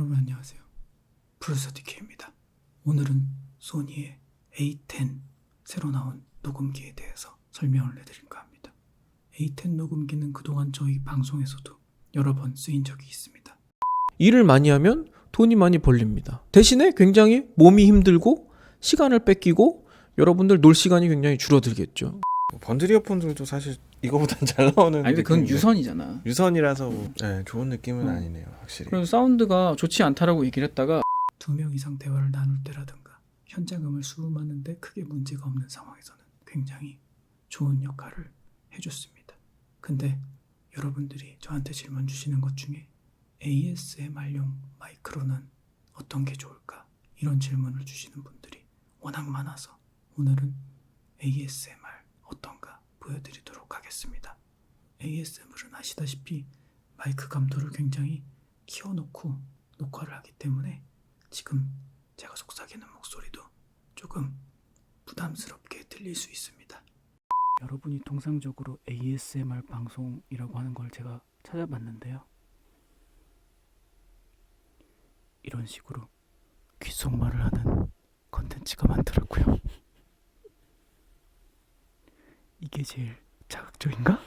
여러분 안녕하세요. 프로듀서 DK입니다. 오늘은 소니의 A10 새로 나온 녹음기에 대해서 설명을 해드릴까 합니다. A10 녹음기는 그동안 저희 방송에서도 여러 번 쓰인 적이 있습니다. 일을 많이 하면 돈이 많이 벌립니다. 대신에 굉장히 몸이 힘들고 시간을 뺏기고 여러분들 놀 시간이 굉장히 줄어들겠죠. 뭐 번들 이어폰들도 사실 이거보단 잘 나오는 아니 근데 그건 느낌인데. 유선이잖아. 유선이라서 뭐, 네, 좋은 느낌은 음. 아니네요 확실히 그래서 사운드가 좋지 않다라고 얘기를 했다가 두 명 이상 대화를 나눌 때라든가 현장음을 수음하는데 크게 문제가 없는 상황에서는 굉장히 좋은 역할을 해줬습니다. 근데 여러분들이 저한테 질문 주시는 것 중에 ASMR용 마이크로는 어떤 게 좋을까? 이런 질문을 주시는 분들이 워낙 많아서 오늘은 ASMR 어떤가 보여드리도록 하겠습니다. ASMR은 아시다시피 마이크 감도를 굉장히 키워놓고 녹화를 하기 때문에 지금 제가 속삭이는 목소리도 조금 부담스럽게 들릴 수 있습니다. 여러분이 통상적으로 ASMR 방송이라고 하는 걸 제가 찾아봤는데요. 이런 식으로 귓속말을 하는 컨텐츠가 많더라고요. 이게 제일 자극적인가?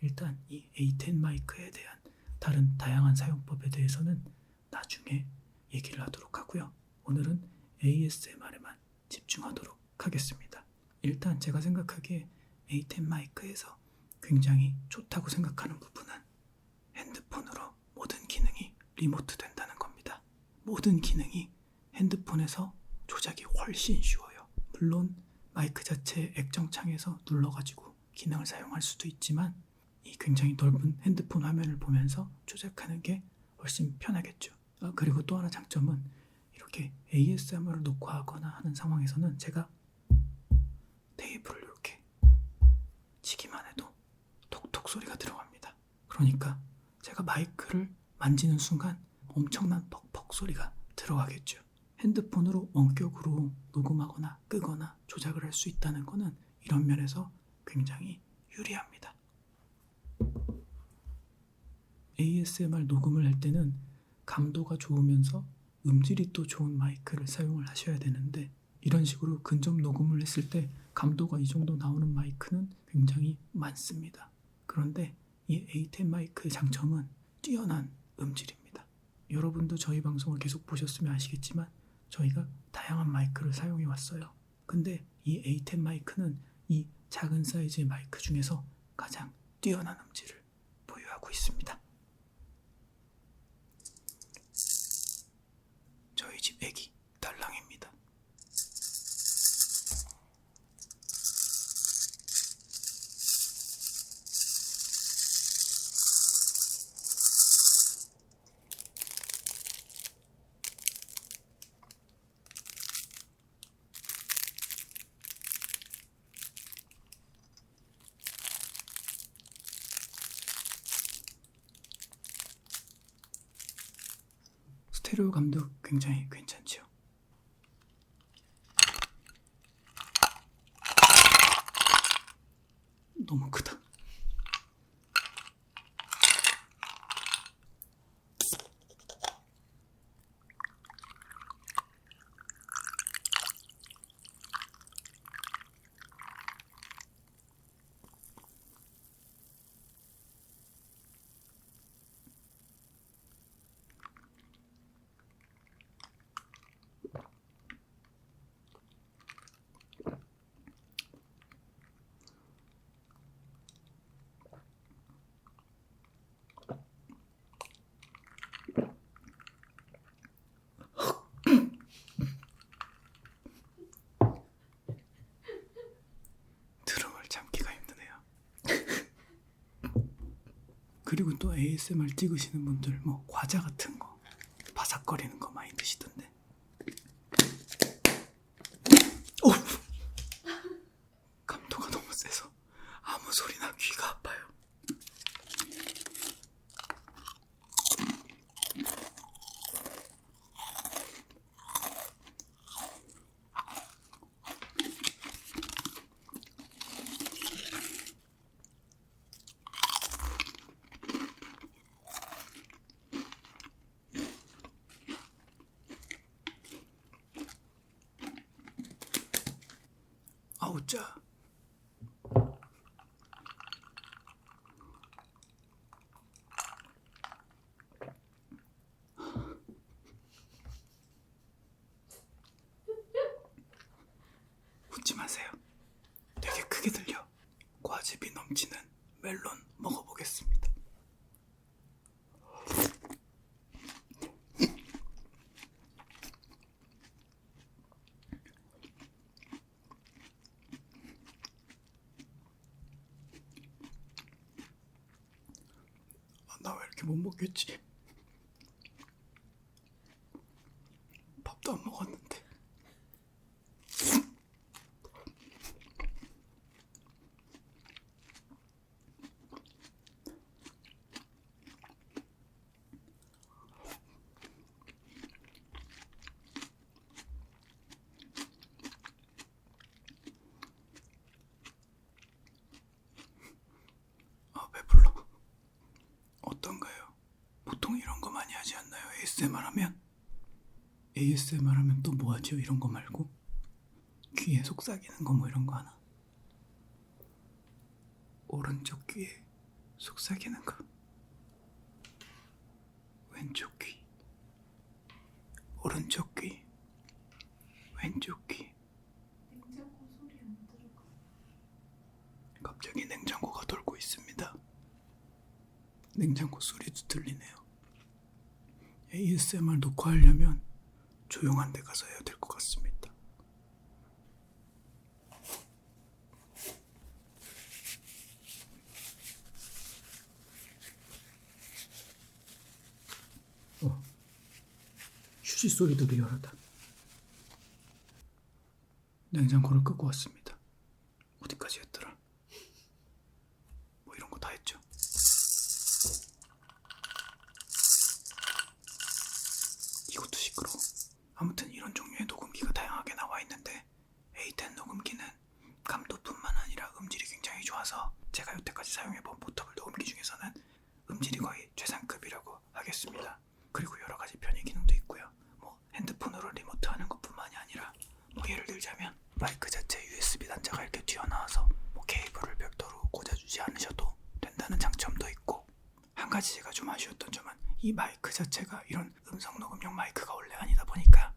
일단 이 A10 마이크에 대한 다른 다양한 사용법에 대해서는 나중에 얘기를 하도록 하고요. 오늘은 ASMR에만 집중하도록 하겠습니다. 일단 제가 생각하기에 A10 마이크에서 굉장히 좋다고 생각하는 부분은 핸드폰으로 모든 기능이 리모트 된다는 겁니다. 모든 기능이 핸드폰에서 조작이 훨씬 쉬워요. 물론 마이크 자체 액정창에서 눌러가지고 기능을 사용할 수도 있지만 이 굉장히 넓은 핸드폰 화면을 보면서 조작하는 게 훨씬 편하겠죠. 아, 그리고 또 하나 장점은 이렇게 ASMR을 녹화하거나 하는 상황에서는 제가 테이프를 이렇게 치기만 해도 톡톡 소리가 들어갑니다. 그러니까 제가 마이크를 만지는 순간 엄청난 퍽퍽 소리가 들어가겠죠. 핸드폰으로 원격으로 녹음하거나 끄거나 조작을 할 수 있다는 거는 이런 면에서 굉장히 유리합니다. ASMR 녹음을 할 때는 감도가 좋으면서 음질이 또 좋은 마이크를 사용을 하셔야 되는데 이런 식으로 근접 녹음을 했을 때 감도가 이 정도 나오는 마이크는 굉장히 많습니다. 그런데 이 A10 마이크의 장점은 뛰어난 음질입니다. 여러분도 저희 방송을 계속 보셨으면 아시겠지만 저희가 다양한 마이크를 사용해 왔어요. 근데 이 A10 마이크는 이 작은 사이즈의 마이크 중에서 가장 뛰어난 음질을 보유하고 있습니다. 저희 집 애기 스테레오 감도 굉장히 괜찮죠. 너무 크다. 그리고 또 ASMR 찍으시는 분들 뭐 과자 같은 거 바삭거리는 거 많이 드시던데. 오! 감도가 너무 세서 아무 소리나 귀가 아파요. 보자. 웃지 마세요. 되게 크게 들려. 과즙이 넘치는 멜론 먹어보겠습니다. 나 왜 이렇게 못 먹겠지? 밥도 안 먹었는데. 아 배불러. 어떤가요? 보통 이런 거 많이 하지 않나요? ASMR 하면? ASMR 하면 또 뭐 하죠? 이런 거 말고? 귀에 속삭이는 거 뭐 이런 거 하나? 오른쪽 귀에 속삭이는 거. 왼쪽 귀. 오른쪽 귀. 왼쪽 귀. 갑자기 냉장고가 돌고 있습니다. 냉장고 소리도 들리네요. ASMR 녹화하려면 조용한 데 가서 해야 될 것 같습니다. 어, 휴지 소리도 리얼하다. 냉장고를 끄고 왔습니다. 어디까지 했더라? 뭐 이런 거 다 했죠. 이것도 시끄러워. 아무튼 이런 종류의 녹음기가 다양하게 나와 있는데 A10 녹음기는 감도뿐만 아니라 음질이 굉장히 좋아서 제가 여태까지 사용해본 포터블 녹음기 중에서는 음질이 거의 최상급이라고 하겠습니다. 그리고 여러 가지 편의 기능도 있고요. 뭐 핸드폰으로 리모트 하는 것뿐만이 아니라 뭐 예를 들자면 마이크 자체 USB 단자가 이렇게 튀어나와서 뭐 케이블을 별도로 꽂아주지 않으셔도 된다는 장점도 있고 한 가지 제가 좀 아쉬웠던 점은 이 마이크 자체가 이런 음성 녹음용 마이크가 원래 아니다 보니까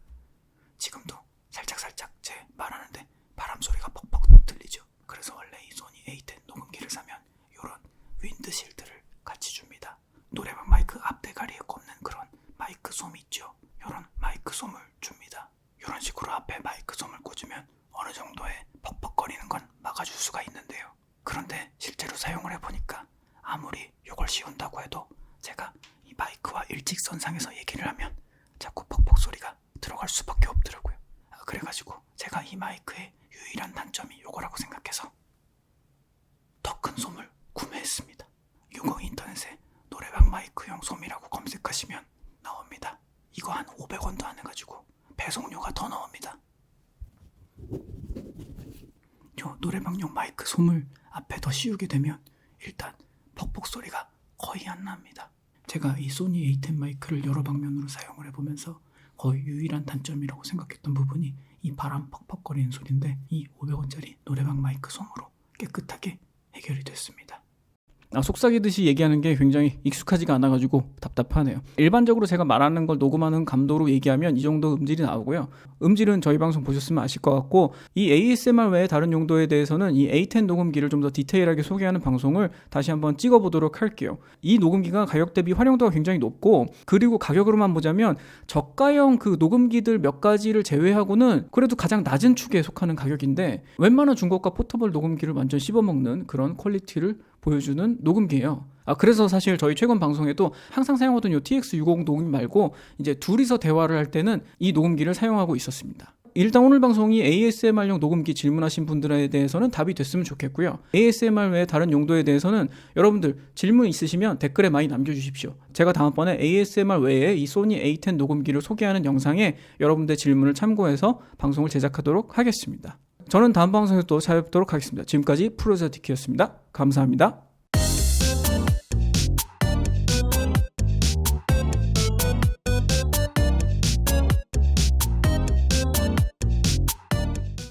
지금도 살짝 살짝 제 말하는데 바람 소리가 퍽퍽 들리죠. 그래서 원래 이 소니 A10 녹음기를 사면 이런 윈드 실드를 같이 줍니다. 노래방 마이크 앞 대가리에 꼽는 그런 마이크 솜 있죠. 이런 마이크 솜을 줍니다. 이런 식으로 앞에 마이크 솜을 꽂으면 어느 정도의 퍽퍽거리는 건 막아줄 수가 있는데요. 그런데 실제로 사용을 해보니까 아무리 이걸 씌운다고 해도 제가 이 마이크와 일 직선상에서 얘기를 하면 자꾸 퍽퍽 소리가 들어갈 수밖에 없더라고요. 아, 그래가지고 제가 이 마이크의 유일한 단점이 이거라고 생각해서 더 큰 솜을 구매했습니다. 이거 인터넷에 노래방 마이크용 솜이라고 검색하시면 나옵니다. 이거 한 500원도 안 해가지고 배송료가 더 나옵니다. 요 노래방용 마이크 솜을 앞에 더 씌우게 되면 일단 퍽퍽 소리가 거의 안 납니다. 제가 이 소니 A10 마이크를 여러 방면으로 사용을 해보면서 거의 유일한 단점이라고 생각했던 부분이 이 바람 퍽퍽거리는 소리인데 이 500원짜리 노래방 마이크 솜으로 깨끗하게 해결이 됐습니다. 아, 속삭이듯이 얘기하는 게 굉장히 익숙하지가 않아가지고 답답하네요. 일반적으로 제가 말하는 걸 녹음하는 감도로 얘기하면 이 정도 음질이 나오고요. 음질은 저희 방송 보셨으면 아실 것 같고 이 ASMR 외에 다른 용도에 대해서는 이 A10 녹음기를 좀 더 디테일하게 소개하는 방송을 다시 한번 찍어보도록 할게요. 이 녹음기가 가격 대비 활용도가 굉장히 높고 그리고 가격으로만 보자면 저가형 그 녹음기들 몇 가지를 제외하고는 그래도 가장 낮은 축에 속하는 가격인데 웬만한 중고가 포터블 녹음기를 완전 씹어먹는 그런 퀄리티를 보여주는 녹음기예요. 아 그래서 사실 저희 최근 방송에도 항상 사용하던 요 TX650 녹음기 말고 이제 둘이서 대화를 할 때는 이 녹음기를 사용하고 있었습니다. 일단 오늘 방송이 ASMR용 녹음기 질문하신 분들에 대해서는 답이 됐으면 좋겠고요. ASMR 외에 다른 용도에 대해서는 여러분들 질문 있으시면 댓글에 많이 남겨주십시오. 제가 다음번에 ASMR 외에 이 소니 A10 녹음기를 소개하는 영상에 여러분들 질문을 참고해서 방송을 제작하도록 하겠습니다. 저는 다음 방송에서 또 찾아뵙도록 하겠습니다. 지금까지 프로제티키였습니다. 감사합니다.